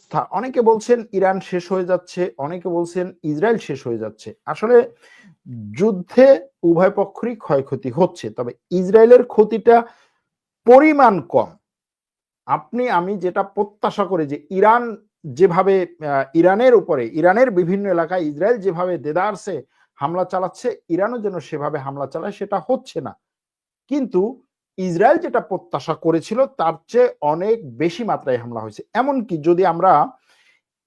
অবস্থা। অনেকে বলছেন ইরান শেষ হয়ে যাচ্ছে, অনেকে বলছেন ইসরায়েল শেষ হয়ে যাচ্ছে। আসলে যুদ্ধে উভয় পক্ষেরই ক্ষয়ক্ষতি হচ্ছে, তবে ইসরায়েলের ক্ষতিটা পরিমাণ কম। আপনি, আমি যেটা প্রত্যাশা করি যে ইরান যেভাবে ইরানের উপরে, ইরানের বিভিন্ন এলাকায় ইসরায়েল যেভাবে দেদারসে হামলা চালাচ্ছে, ইরানও যেন সেভাবে হামলা চালায়, সেটা হচ্ছে না। কিন্তু ইসরায়েল যেটা প্রত্যাশা করেছিল, তার চেয়ে অনেক বেশি মাত্রায় হামলা হয়েছে। এমনকি যদি আমরা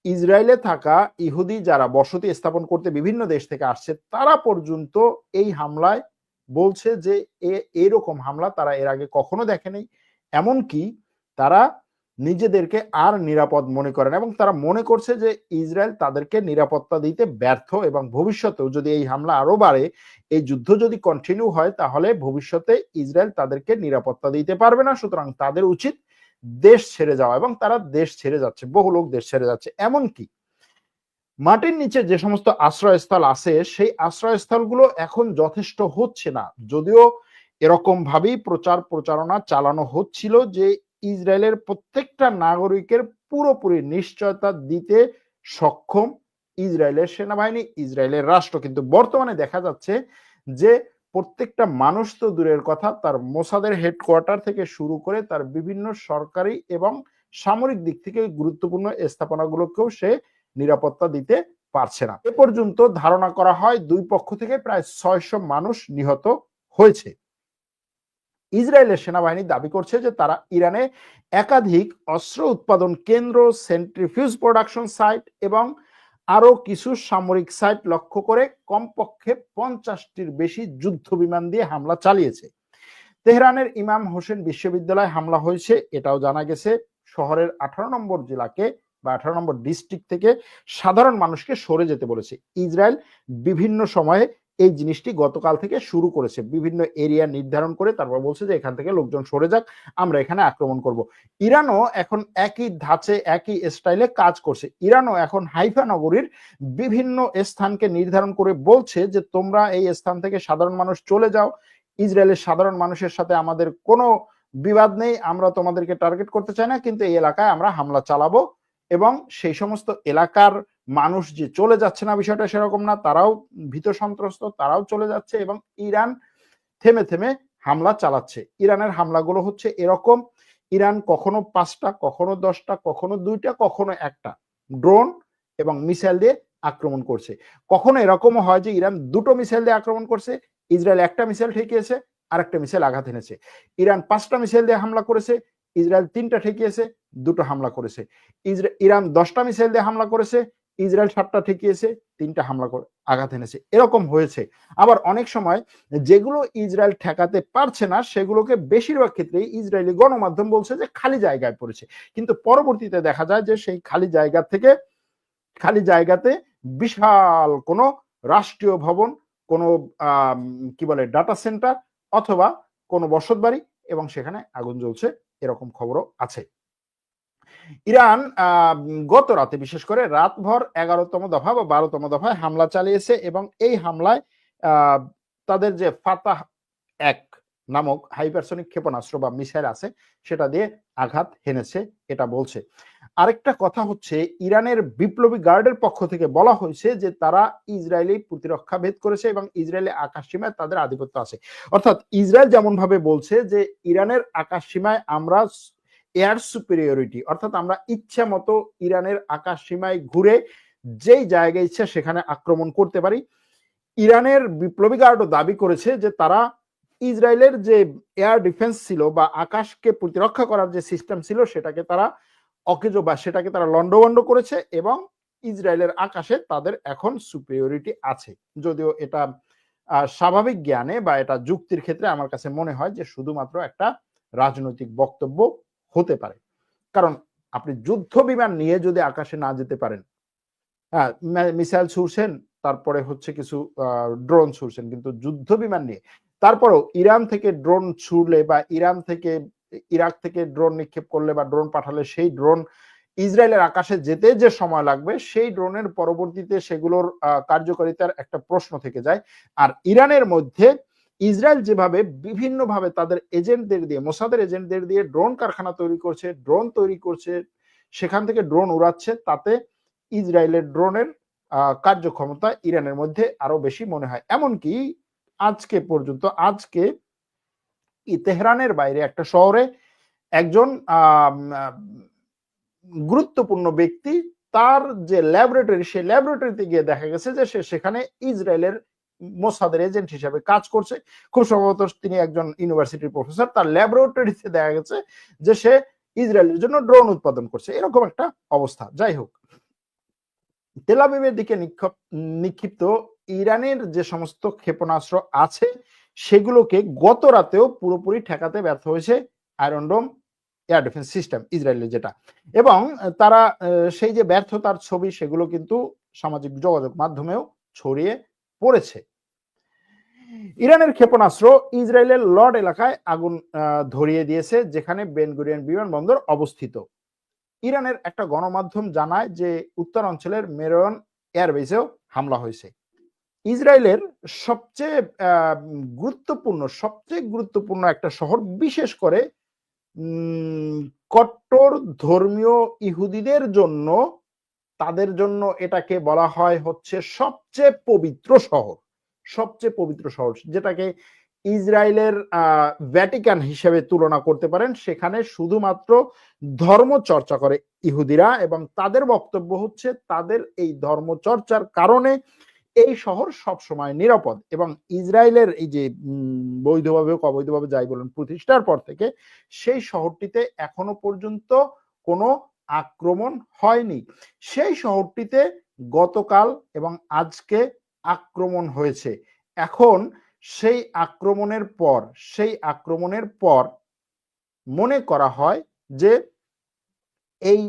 ইসরায়েলে থাকা ইহুদি যারা বসতি স্থাপন করতে বিভিন্ন দেশ থেকে আসছে, তারা পর্যন্ত এই হামলায় বলছে যে এরকম হামলা তারা এর আগে কখনো দেখেনি। এমনকি তারা নিজেদেরকে আর নিরাপদ মনে করেন এবং তারা মনে করছে যে ইসরায়েল তাদেরকে নিরাপত্তা দিতে ব্যর্থ এবং ভবিষ্যতেও যদি এই হামলা আরও বাড়ে, এই যুদ্ধ যদি কন্টিনিউ হয়, তাহলে ভবিষ্যতে ইসরায়েল তাদেরকে নিরাপত্তা দিতে পারবে না। সুতরাং তাদের উচিত দেশ ছেড়ে যাওয়া এবং তারা দেশ ছেড়ে যাচ্ছে, বহু লোক দেশ ছেড়ে যাচ্ছে। এমনকি মাটির নিচে যে সমস্ত আশ্রয়স্থল আছে, সেই আশ্রয়স্থলগুলো এখন যথেষ্ট হচ্ছে না। যদিও এরকম ভাবেই প্রচার প্রচারণা চালানো হচ্ছিল যে ইসরায়েলের প্রত্যেকটা নাগরিকের পুরোপুরি নিশ্চয়তা দিতে সক্ষম ইসরায়েলের সেনাবাহিনী, ইসরায়েলের রাষ্ট্র। কিন্তু বর্তমানে দেখা যাচ্ছে যে প্রত্যেকটা মানুষ তো দূরের কথা, তার মোসাদের হেডকোয়ার্টার থেকে শুরু করে তার বিভিন্ন সরকারি এবং সামরিক দিক থেকে গুরুত্বপূর্ণ স্থাপনাগুলোকেও সে নিরাপত্তা দিতে পারছে না। এ পর্যন্ত ধারণা করা হয় দুই পক্ষ থেকে প্রায় ছয়শো মানুষ নিহত হয়েছে। ইসরায়েলের সেনাবাহিনী দাবি করছে যে তারা ইরানে একাধিক অস্ত্র উৎপাদন কেন্দ্র সেন্ট্রিফিউজ প্রোডাকশন সাইট এবং আরও কিছু সামরিক সাইট লক্ষ্য করে কমপক্ষে পঞ্চাশটির বেশি যুদ্ধ বিমান দিয়ে হামলা চালিয়েছে। তেহরানের ইমাম হোসেন বিশ্ববিদ্যালয়ে হামলা হয়েছে, এটাও জানা গেছে। শহরের আঠারো নম্বর জেলাকে বা আঠারো নম্বর ডিস্ট্রিক্ট থেকে সাধারণ মানুষকে সরে যেতে বলেছে। ইসরায়েল বিভিন্ন সময়ে এই জিনিসটি গতকাল থেকে শুরু করেছে। বিভিন্ন এরিয়া নির্ধারণ করে তারপর বলছে যে এখান থেকে লোকজন সরে যাক, আমরা এখানে আক্রমণ করব। ইরানও এখন একই ধাঁচে, একই স্টাইলে কাজ করছে। ইরানও এখন হাইফা নগরীর বিভিন্ন স্থানকে নির্ধারণ করে বলছে যে, তোমরা এই স্থান থেকে সাধারণ মানুষ চলে যাও। ইসরায়েলের সাধারণ মানুষের সাথে আমাদের কোনো বিবাদ নেই। আমরা তোমাদেরকে টার্গেট করতে চাই না, কিন্তু এই এলাকায় আমরা হামলা চালাবো। এবং সেই সমস্ত এলাকার মানুষ যে চলে যাচ্ছে না বিষয়টা সেরকম না, তারাও ভীত সন্ত্রস্ত, তারাও চলে যাচ্ছে এবং ইরান থেমে থেমে হামলা চালাচ্ছে। ইরানের হামলাগুলো হচ্ছে এরকম, ইরান কখনো পাঁচটা, কখনো দশটা, কখনো দুইটা, কখনো একটা ড্রোন এবং মিসাইল দিয়ে আক্রমণ করছে। কখনো এরকমও হয় যে ইরান দুটো মিসাইল দিয়ে আক্রমণ করছে, ইসরায়েল একটা মিসাইল ঠেকিয়েছে আর একটা মিসাইল আঘাত এনেছে। ইরান পাঁচটা মিসাইল দিয়ে হামলা করেছে, ইসরায়েল তিনটা ঠেকিয়েছে, দুটো হামলা করেছে। ইরান দশটা মিসাইল দিয়ে হামলা করেছে ইসরায়েল সাতটা ঠেকিয়েছে, তিনটা হামলা করে, আঘাত এনেছে। এরকম হয়েছে। আবার অনেক সময় যেগুলো ইসরায়েল ঠেকাতে পারছে না, সেগুলোকে বেশিরভাগ ক্ষেত্রে ইসরায়েলি গণমাধ্যম বলছে যে খালি জায়গায় পড়েছে। কিন্তু পরবর্তীতে দেখা যায় যে সেই খালি জায়গা থেকে, খালি জায়গাতে বিশাল কোনো রাষ্ট্রীয় ভবন, কোনো কি বলে ডাটা সেন্টার অথবা কোনো বসত বাড়ি এবং সেখানে আগুন জ্বলছে, এরকম খবরও আছে। ইরান গত রাতে বিশেষ করে রাতভর এগারোতম দফা বা বারোতম দফায় হামলা চালিয়েছে এবং এই হামলায় তাদের যে ফাতাহ এক নামক হাইপারসনিক ক্ষেপণাস্ত্র বা মিসাইল আছে, সেটা দিয়ে আঘাত হেনেছে, এটা বলছে। আরেকটা কথা হচ্ছে, ইরানের বিপ্লবী গার্ডের পক্ষ থেকে বলা হয়েছে যে তারা ইসরায়েলি প্রতিরক্ষা ভেদ করেছে এবং ইসরায়েলি আকাশ সীমায় তাদের আধিপত্য আছে। অর্থাৎ ইসরায়েল যেমন ভাবে বলছে যে, ইরানের আকাশ সীমায় আমরা এয়ার সুপেরিয়রিটি অর্থাৎ আমরা ইচ্ছা মতো ইরানের আকাশ সীমায় ঘুরে যেই জায়গায় ইচ্ছা সেখানে আক্রমণ করতে পারি। ইরানের বিপ্লবী গার্ডও দাবি করেছে যে তারা ইসরায়েলের যে এয়ার ডিফেন্স ছিল বা আকাশকে প্রতিরক্ষা করার যে সিস্টেম ছিল সেটাকে তারা অকেজো বা সেটাকে তারা লন্ডভন্ড করেছে এবং ইসরায়েলের আকাশে তাদের এখন সুপিরিয়রিটি আছে। যদিও এটা স্বাভাবিক জ্ঞানে বা এটা যুক্তির ক্ষেত্রে আমার কাছে মনে হয় যে শুধুমাত্র একটা রাজনৈতিক বক্তব্য হতে পারে। কারণ আপনি যুদ্ধ বিমান নিয়ে যদি আকাশে না যেতে পারেন হ্যাঁ মিসাইল ছুড়ছেন, তারপরে হচ্ছে কিছু ড্রোন ছুড়ছেন, কিন্তু যুদ্ধ বিমান নিয়ে। তারপরেও ইরান থেকে ড্রোন ছুড়লে বা ইরান থেকে, ইরাক থেকে ড্রোন নিক্ষেপ করলে বা ড্রোন পাঠালে সেই ড্রোন ইসরায়েলের আকাশে যেতে যে সময় লাগবে, সেই ড্রোনের পরবর্তীতে সেগুলোর কার্যকারিতার একটা প্রশ্ন থেকে যায়। আর ইরানের মধ্যে ইসরায়েল যেভাবে বিভিন্নভাবে তাদের এজেন্টদের দিয়ে, মোসাদের এজেন্টদের দিয়ে ড্রোন কারখানা তৈরি করছে ড্রোন তৈরি করছে, সেখান থেকে ড্রোন উড়াচ্ছে, তাতে ইসরায়েলের ড্রোনের কার্যক্ষমতা ইরানের মধ্যে আরও বেশি মনে হয়। এমনকি আজকে পর্যন্ত, আজকে তেহরানের বাইরে একটা শহরে একজন গুরুত্বপূর্ণ ব্যক্তি তার যে ল্যাবরেটরি সেই ল্যাবরেটরিতে গিয়ে দেখা গেছে যে সে সেখানে ইসরায়েলের মোসাদের এজেন্ট হিসাবে কাজ করছে। খুব সম্ভবত তিনি একজন ইউনিভার্সিটির প্রফেসর তার ল্যাবরেটরিতে দেখা গেছে যে সে ইসরায়েলের জন্য ড্রোন উৎপাদন করছে। এরকম একটা অবস্থা। যাই হোক তেলাবিবের দিকে নিক্ষিপ্ত ইরানের যে সমস্ত ক্ষেপণাস্ত্র আছে, সেগুলোকে গত রাতেও পুরোপুরি ঠেকাতে ব্যর্থ হয়েছে আয়রনডোম এয়ার ডিফেন্স সিস্টেম ইসরায়েলের যেটা। এবং তারা সেই যে ব্যর্থতার ছবি, সেগুলো কিন্তু সামাজিক যোগাযোগ মাধ্যমেও ছড়িয়ে পড়েছে। ইরানের ক্ষেপণাস্ত্র ইসরায়েলের লর্ড এলাকায় আগুন ধরিয়ে দিয়েছে, যেখানে বেনগুরিয়ান বিমানবন্দর অবস্থিত। ইরানের একটা গণমাধ্যম জানায় যে উত্তর অঞ্চলের মেরন এয়ারবেসেও হামলা হয়েছে। ইসরায়েলের সবচেয়ে গুরুত্বপূর্ণ সবচেয়ে গুরুত্বপূর্ণ একটা শহর, বিশেষ করে কট্টর ধর্মীয় ইহুদিদের জন্য, তাদের জন্য এটাকে বলা হয় হচ্ছে সবচেয়ে পবিত্র শহর। সবচেয়ে পবিত্র শহর, যেটাকে ইসরায়েলের ভ্যাটিকান হিসেবে তুলনা করতে পারেন, সেখানে শুধুমাত্র ধর্ম চর্চা করে ইহুদিরা এবং তাদের বক্তব্য হচ্ছে তাদের এই ধর্ম চর্চার কারণে এই শহর সব সময় নিরাপদ এবং ইসরায়েলের এই যে বৈধভাবে হোক অবৈধভাবে যাই বলুন প্রতিষ্ঠার পর থেকে সেই শহরটিতে এখনও পর্যন্ত কোনো আক্রমণ হয়নি। সেই শহরটিতে গতকাল এবং আজকে আক্রমণ হয়েছে। এখন সেই আক্রমণের পর, সেই আক্রমণের পর মনে করা হয় যে এই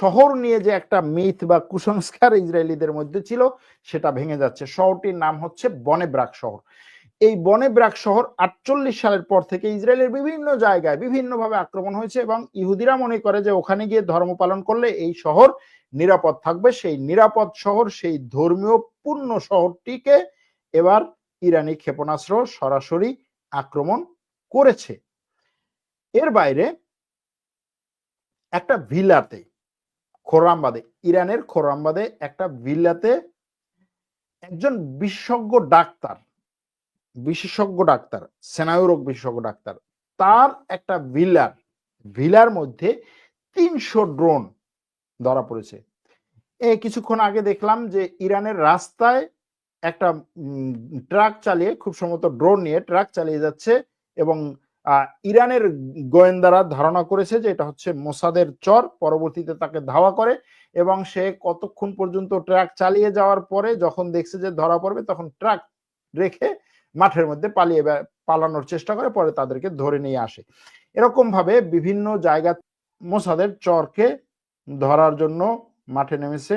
শহর নিয়ে যে একটা মিথ বা কুসংস্কার ইসরায়েলিদের মধ্যে ছিল, সেটা ভেঙে যাচ্ছে। শহরটির নাম হচ্ছে বনেব্রাক শহর। এই বনেব্রাক শহর আটচল্লিশ সালের পর থেকে ইসরায়েলের বিভিন্ন জায়গায় বিভিন্নভাবে আক্রমণ হয়েছে এবং ইহুদিরা মনে করে যে ওখানে গিয়ে ধর্ম পালন করলে এই শহর নিরাপদ থাকবে। সেই নিরাপদ শহর, সেই ধর্মীয় পূর্ণ শহরটিকে এবার ইরানি ক্ষেপণাস্ত্র সরাসরি আক্রমণ করেছে। এর বাইরে একটা ভিলাতে খোরামবাদে, ইরানের খোরামবাদে একটা ভিলাতে একজন বিশেষজ্ঞ ডাক্তার বিশেষজ্ঞ ডাক্তার, সেনায়ুরোগ বিশেষজ্ঞ ডাক্তার, তার একটা ভিলার ভিলার মধ্যে তিনশো ড্রোন ধরা পড়েছে। কিছুক্ষণ আগে দেখলাম যে ইরানের রাস্তায় একটা ট্রাক চালিয়ে, খুব সম্ভবত ড্রোন নিয়ে ট্রাক চালিয়ে যাচ্ছে এবং ইরানের গোয়েন্দারা ধারণা করেছে যে এটা হচ্ছে মোসাদের চর, পরবর্তীতে তাকে ধাওয়া করে এবং সে কতক্ষণ পর্যন্ত ট্রাক চালিয়ে যাওয়ার পরে যখন দেখছে যে ধরা পড়বে তখন ট্রাক রেখে মাঠের মধ্যে পালিয়ে পালানোর চেষ্টা করে, পরে তাদেরকে ধরে নিয়ে আসে। এরকম ভাবে বিভিন্ন জায়গা মোসাদের চরকে ধরার জন্য মাঠে নেমেছে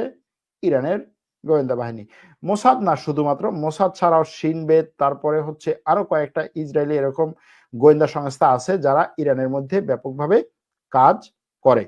ইরানের গোয়েন্দা বাহিনী। মোসাদ না শুধুমাত্র, মোসাদ ছাড়াও সিনবেদ তারপরে হচ্ছে আরও কয়েকটা ইসরায়েলি এরকম গোয়েন্দা সংস্থা আছে যারা ইরানের মধ্যে ব্যাপকভাবে কাজ করে।